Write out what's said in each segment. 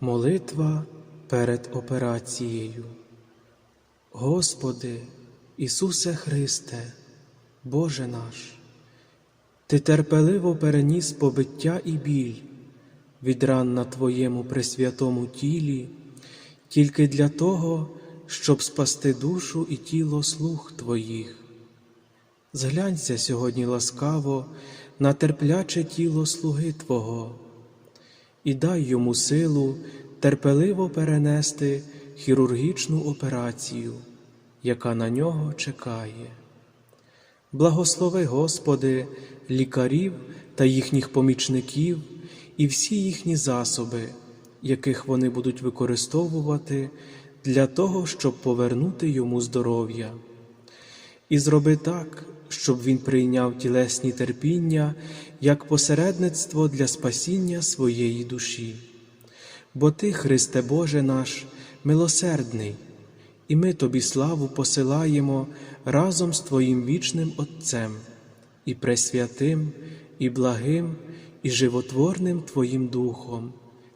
Молитва перед операцією. Господи, Ісусе Христе, Боже наш, Ти терпеливо переніс побиття і біль від ран на Твоєму пресвятому тілі, тільки для того, щоб спасти душу і тіло слуг Твоїх. Зглянься сьогодні ласкаво на терпляче тіло слуги Твого і дай йому силу терпеливо перенести хірургічну операцію, яка на нього чекає. Благослови, Господи, лікарів та їхніх помічників і всі їхні засоби, яких вони будуть використовувати для того, щоб повернути йому здоров'я. І зроби так, щоб він прийняв тілесні терпіння як посередництво для спасіння своєї душі. Бо Ти, Христе Боже наш, милосердний, і ми Тобі славу посилаємо разом з Твоїм вічним Отцем, і пресвятим, і благим, і животворним Твоїм Духом,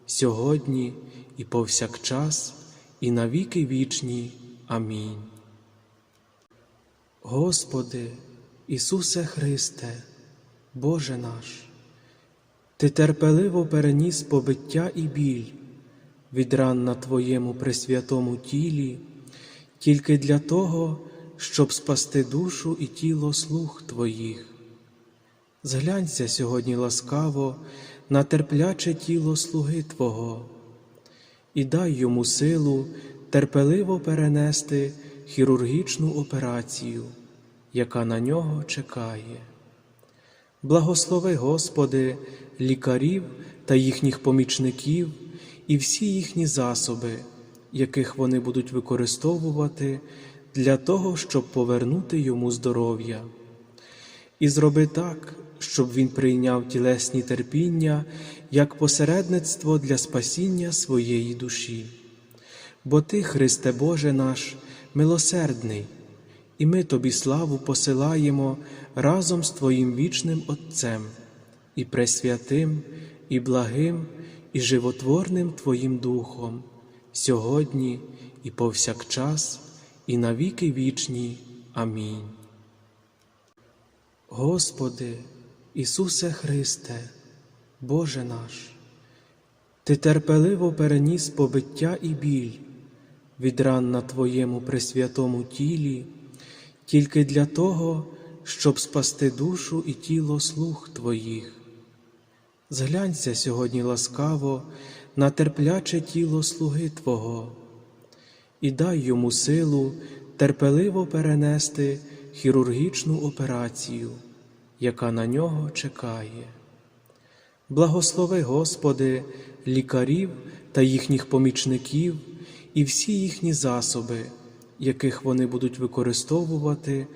сьогодні і повсякчас, і навіки вічні. Амінь. Господи, Ісусе Христе, Боже наш, Ти терпеливо переніс побиття і біль від ран на Твоєму пресвятому тілі, тільки для того, щоб спасти душу і тіло слуг Твоїх. Зглянься сьогодні ласкаво на терпляче тіло слуги Твого і дай йому силу терпеливо перенести хірургічну операцію, яка на нього чекає. Благослови, Господи, лікарів та їхніх помічників і всі їхні засоби, яких вони будуть використовувати для того, щоб повернути йому здоров'я. І зроби так, щоб він прийняв тілесні терпіння як посередництво для спасіння своєї душі. Бо Ти, Христе Боже наш, милосердний, і ми Тобі славу посилаємо разом з Твоїм вічним Отцем, і пресвятим, і благим, і животворним Твоїм Духом, сьогодні і повсякчас, і навіки вічні. Амінь. Господи, Ісусе Христе, Боже наш, Ти терпеливо переніс побиття і біль від ран на Твоєму пресвятому тілі, тільки для того, щоб спасти душу і тіло слуг Твоїх. Зглянься сьогодні ласкаво на терпляче тіло слуги Твого і дай йому силу терпеливо перенести хірургічну операцію, яка на нього чекає. Благослови, Господи, лікарів та їхніх помічників і всі їхні засоби, яких вони будуть використовувати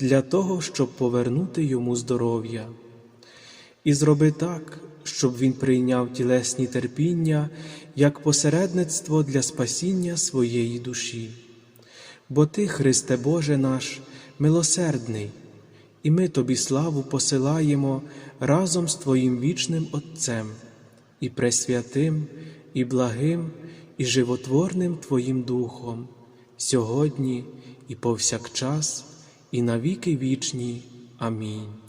для того, щоб повернути йому здоров'я. І зроби так, щоб він прийняв тілесні терпіння як посередництво для спасіння своєї душі. Бо Ти, Христе Боже наш, милосердний, і ми Тобі славу посилаємо разом з Твоїм вічним Отцем, і пресвятим, і благим, і животворним Твоїм Духом, сьогодні і повсякчас, і навіки вічні. Амінь.